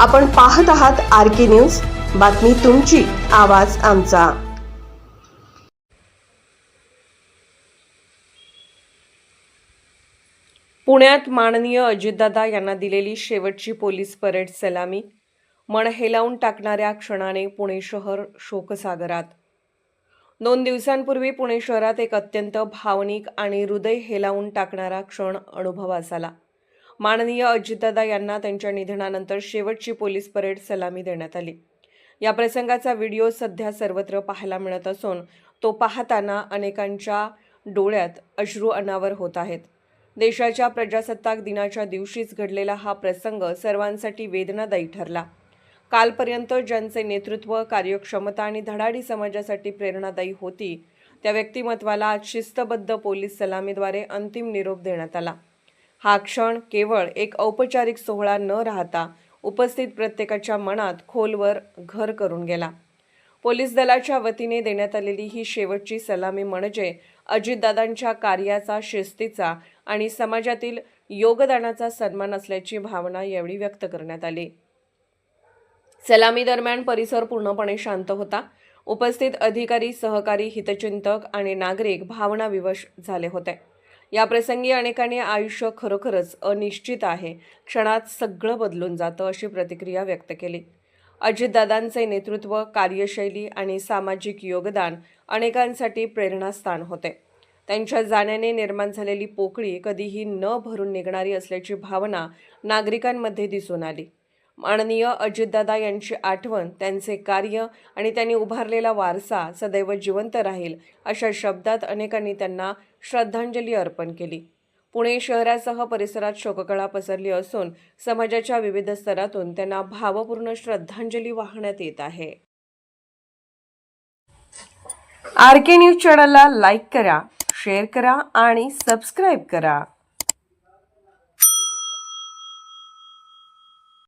आपण पाहत आहात आर के न्यूज. बातमी तुमची आवाज आमचा. पुण्यात माननीय अजितदादा यांना दिलेली शेवटची पोलीस परेड सलामी. मन हेलावून टाकणाऱ्या क्षणाने पुणे शहर शोकसागरात. दोन दिवसांपूर्वी पुणे शहरात एक अत्यंत भावनिक आणि हृदय हेलावून टाकणारा क्षण अनुभवास आला. माननीय अजितदादा यांना त्यांच्या निधनानंतर शेवटची पोलीस परेड सलामी देण्यात आली. या प्रसंगाचा व्हिडिओ सध्या सर्वत्र पाहायला मिळत असून तो पाहताना अनेकांच्या डोळ्यात अश्रू अनावर होत आहेत. देशाच्या प्रजासत्ताक दिनाच्या दिवशीच घडलेला हा प्रसंग सर्वांसाठी वेदनादायी ठरला. कालपर्यंत ज्यांचे नेतृत्व कार्यक्षमता आणि धडाडी समाजासाठी प्रेरणादायी होती त्या व्यक्तिमत्वाला आज शिस्तबद्ध पोलीस सलामीद्वारे अंतिम निरोप देण्यात आला. हा क्षण केवळ एक औपचारिक सोहळा न राहता उपस्थित प्रत्येकाच्या मनात खोलवर घर करून गेला. पोलीस दलाच्या वतीने देण्यात आलेली ही शेवटची सलामी म्हणजे अजितदादांच्या कार्याचा शिस्तीचा आणि समाजातील योगदानाचा सन्मान असल्याची भावना यावेळी व्यक्त करण्यात आली. सलामी दरम्यान परिसर पूर्णपणे शांत होता. उपस्थित अधिकारी सहकारी हितचिंतक आणि नागरिक भावनाविवश झाले होते. या प्रसंगी अनेकांनी आयुष्य खरोखरच अनिश्चित आहे. क्षणात सगळं बदलून जातं अशी प्रतिक्रिया व्यक्त केली. अजितदादांचे नेतृत्व कार्यशैली आणि सामाजिक योगदान अनेकांसाठी प्रेरणास्थान होते. त्यांच्या जाण्याने निर्माण झालेली पोकळी कधीही न भरून निघणारी असल्याची भावना नागरिकांमध्ये दिसून आली. माननीय अजितदादा यांची आठवण त्यांचे कार्य आणि त्यांनी उभारलेला वारसा सदैव जिवंत राहील अशा शब्दात अनेकांनी त्यांना श्रद्धांजली अर्पण केली. पुणे शहरासह परिसरात शोककळा पसरली असून समाजाच्या विविध स्तरातून त्यांना भावपूर्ण श्रद्धांजली वाहण्यात येत आहे. आर के न्यूज चॅनलला लाईक करा शेअर करा आणि सबस्क्राईब करा.